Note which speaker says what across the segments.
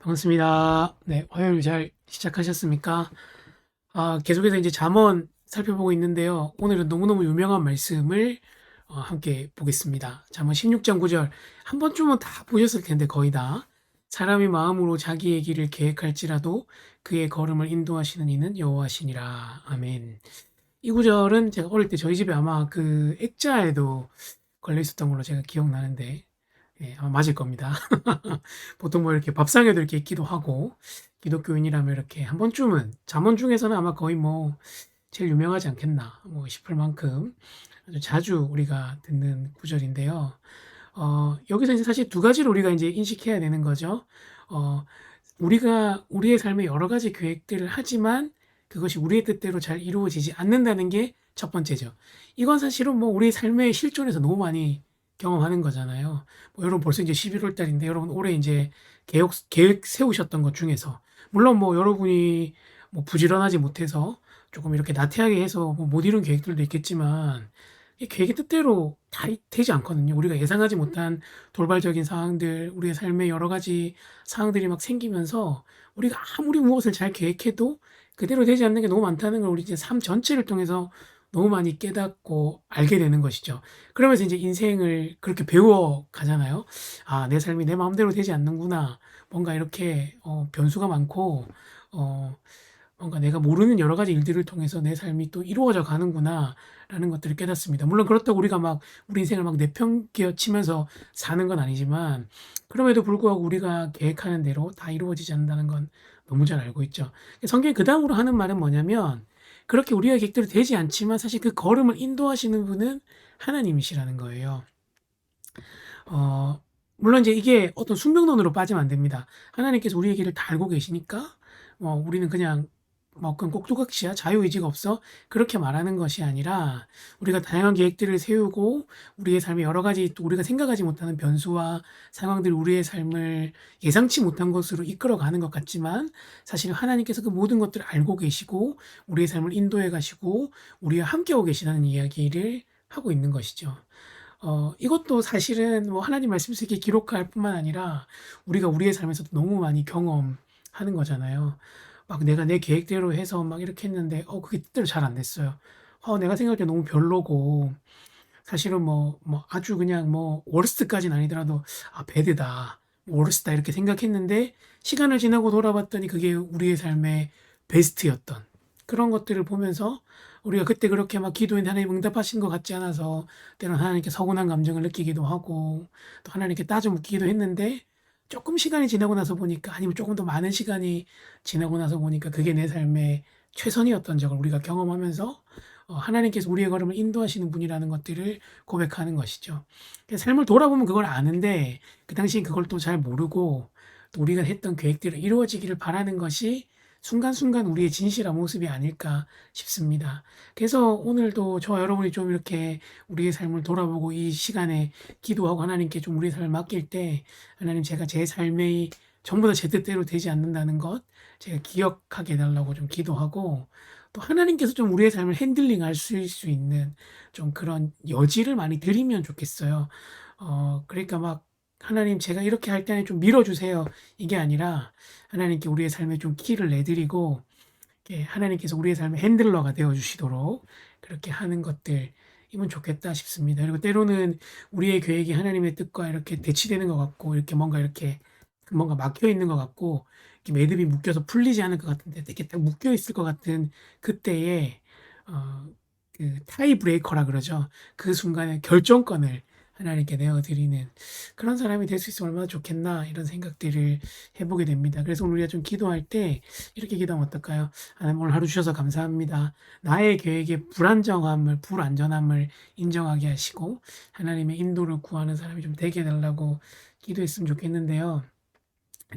Speaker 1: 반갑습니다. 네, 화요일 잘 시작하셨습니까? 아, 계속해서 이제 잠언 살펴보고 있는데요. 오늘은 너무너무 유명한 말씀을 어, 함께 보겠습니다. 잠언 16장 9절. 한 번쯤은 다 보셨을 텐데 거의 다. 사람이 마음으로 자기의 길을 계획할지라도 그의 걸음을 인도하시는 이는 여호와시니라. 아멘. 이 구절은 제가 어릴 때 저희 집에 아마 그 액자에도 걸려 있었던 걸로 제가 기억나는데 예, 아마 맞을 겁니다. 보통 뭐 이렇게 밥상에도 이렇게 있기도 하고 기독교인이라면 이렇게 한 번쯤은 잠언 중에서는 아마 거의 뭐 제일 유명하지 않겠나 뭐 싶을 만큼 아주 자주 우리가 듣는 구절인데요. 어, 여기서 이제 사실 두 가지로 우리가 이제 인식해야 되는 거죠. 어, 우리가 우리의 삶에 여러 가지 계획들을 하지만 그것이 우리의 뜻대로 잘 이루어지지 않는다는 게 첫 번째죠. 이건 사실은 뭐 우리의 삶의 실존에서 너무 많이 경험하는 거잖아요. 뭐 여러분 벌써 이제 11월 달인데 여러분 올해 이제 계획, 계획 세우셨던 것 중에서 물론 뭐 여러분이 뭐 부지런하지 못해서 조금 이렇게 나태하게 해서 뭐 못 이룬 계획들도 있겠지만 이 계획의 뜻대로 다 되지 않거든요. 우리가 예상하지 못한 돌발적인 상황들, 우리의 삶에 여러 가지 상황들이 막 생기면서 우리가 아무리 무엇을 잘 계획해도 그대로 되지 않는 게 너무 많다는 걸 우리 이제 삶 전체를 통해서 너무 많이 깨닫고 알게 되는 것이죠. 그러면서 이제 인생을 그렇게 배워 가잖아요. 아, 내 삶이 내 마음대로 되지 않는구나. 뭔가 이렇게 어, 변수가 많고 어, 뭔가 내가 모르는 여러 가지 일들을 통해서 내 삶이 또 이루어져 가는구나. 라는 것들을 깨닫습니다. 물론 그렇다고 우리가 막 우리 인생을 막 내팽개치면서 사는 건 아니지만 그럼에도 불구하고 우리가 계획하는 대로 다 이루어지지 않는다는 건 너무 잘 알고 있죠. 성경이 그 다음으로 하는 말은 뭐냐면 그렇게 우리가 계획대로 되지 않지만 사실 그 걸음을 인도하시는 분은 하나님이시라는 거예요. 어, 물론 이제 이게 어떤 순병론으로 빠지면 안 됩니다. 하나님께서 우리의 길을 다 알고 계시니까 뭐 우리는 그냥 뭐 그건 꼭두각시야 자유의지가 없어 그렇게 말하는 것이 아니라 우리가 다양한 계획들을 세우고 우리의 삶에 여러 가지 또 우리가 생각하지 못하는 변수와 상황들이 우리의 삶을 예상치 못한 것으로 이끌어가는 것 같지만 사실 하나님께서 그 모든 것들을 알고 계시고 우리의 삶을 인도해 가시고 우리와 함께하고 계시다는 이야기를 하고 있는 것이죠. 어, 이것도 사실은 뭐 하나님 말씀 속에 기록할 뿐만 아니라 우리가 우리의 삶에서도 너무 많이 경험하는 거잖아요. 막 내가 내 계획대로 해서 막 이렇게 했는데 어 그게 뜻대로 잘 안 됐어요. 어 내가 생각할 때 너무 별로고 사실은 뭐 뭐 아주 그냥 뭐 워스트까지는 아니더라도 '아 배드다. 워스트다.' 이렇게 생각했는데 시간을 지나고 돌아봤더니 그게 우리의 삶의 베스트였던 그런 것들을 보면서 우리가 그때 그렇게 막 기도했는데 하나님 응답하신 것 같지 않아서 때로는 하나님께 서운한 감정을 느끼기도 하고 또 하나님께 따져 묻기도 했는데 조금 시간이 지나고 나서 보니까 아니면 조금 더 많은 시간이 지나고 나서 보니까 그게 내 삶의 최선이었던 적을 우리가 경험하면서 어, 하나님께서 우리의 걸음을 인도하시는 분이라는 것들을 고백하는 것이죠. 삶을 돌아보면 그걸 아는데 그 당시엔 그걸 또 잘 모르고 또 우리가 했던 계획대로 이루어지기를 바라는 것이 순간순간 우리의 진실한 모습이 아닐까 싶습니다. 그래서 오늘도 저와 여러분이 좀 이렇게 우리의 삶을 돌아보고 이 시간에 기도하고 하나님께 좀 우리의 삶을 맡길 때 하나님 제가 제 삶의 전부 다 제 뜻대로 되지 않는다는 것 제가 기억하게 해달라고 좀 기도하고 또 하나님께서 좀 우리의 삶을 핸들링 할수 있는 좀 그런 여지를 많이 드리면 좋겠어요. 어, 그러니까 막 하나님 제가 이렇게 할 때는 좀 밀어주세요. 이게 아니라 하나님께 우리의 삶에 좀 키를 내드리고 하나님께서 우리의 삶의 핸들러가 되어 주시도록 그렇게 하는 것들이면 좋겠다 싶습니다. 그리고 때로는 우리의 계획이 하나님의 뜻과 이렇게 대치되는 것 같고 이렇게 뭔가 이렇게 뭔가 막혀 있는 것 같고 이렇게 매듭이 묶여서 풀리지 않을 것 같은데 이렇게 딱 묶여 있을 것 같은 그때에 어, 그 타이 브레이커라 그러죠. 그 순간에 결정권을 하나님께 내어드리는 그런 사람이 될 수 있으면 얼마나 좋겠나 이런 생각들을 해보게 됩니다. 그래서 오늘 우리가 좀 기도할 때 이렇게 기도하면 어떨까요? 하나님 오늘 하루 주셔서 감사합니다. 나의 계획의 불안정함을 불안전함을 인정하게 하시고 하나님의 인도를 구하는 사람이 좀 되게 해달라고 기도했으면 좋겠는데요.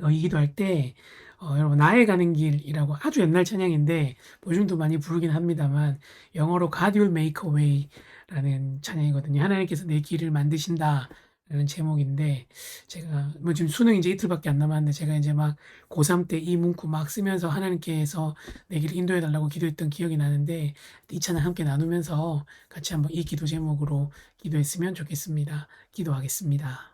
Speaker 1: 어, 이 기도할 때 어, 여러분 나의 가는 길이라고 아주 옛날 찬양인데 뭐 요즘도 많이 부르긴 합니다만 영어로 God will make a way 라는 찬양이거든요. 하나님께서 내 길을 만드신다. 라는 제목인데 제가 뭐 지금 수능 이제 이틀밖에 안 남았는데 제가 이제 막 고3 때 이 문구 막 쓰면서 하나님께서 내 길을 인도해 달라고 기도했던 기억이 나는데 이 찬양 함께 나누면서 같이 한번 이 기도 제목으로 기도했으면 좋겠습니다. 기도하겠습니다.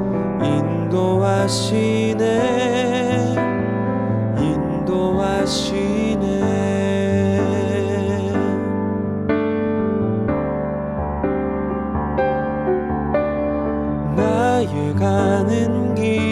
Speaker 2: 인도하시네. 인도하시네. 나의 가는 길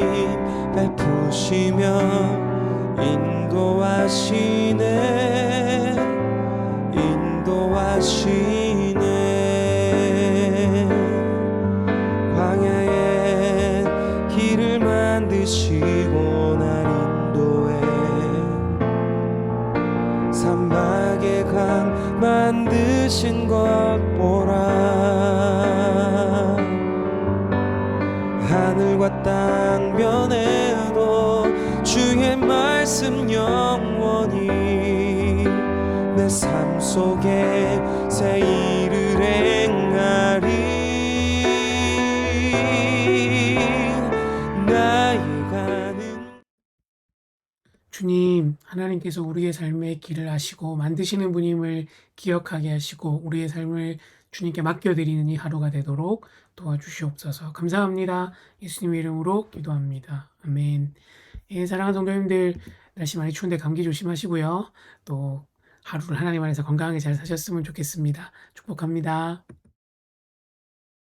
Speaker 2: 힘 베푸시며 인도하시네. 인도하시네. 광야에 길을 만드시고 날 인도해 산막에 강 만드신 것 보라 하늘과 땅 변해도 주의 말씀 영원히 내 삶 속에 새 일을 행하리. 나의 가는
Speaker 1: 주님, 하나님께서 우리의 삶의 길을 하시고 만드시는 분임을 기억하게 하시고 우리의 삶을 주님께 맡겨드리는 이 하루가 되도록 도와주시옵소서. 감사합니다. 예수님의 이름으로 기도합니다. 아멘. 예, 사랑하는 성도님들, 날씨 많이 추운데 감기 조심하시고요. 또 하루를 하나님 안에서 건강하게 잘 사셨으면 좋겠습니다. 축복합니다.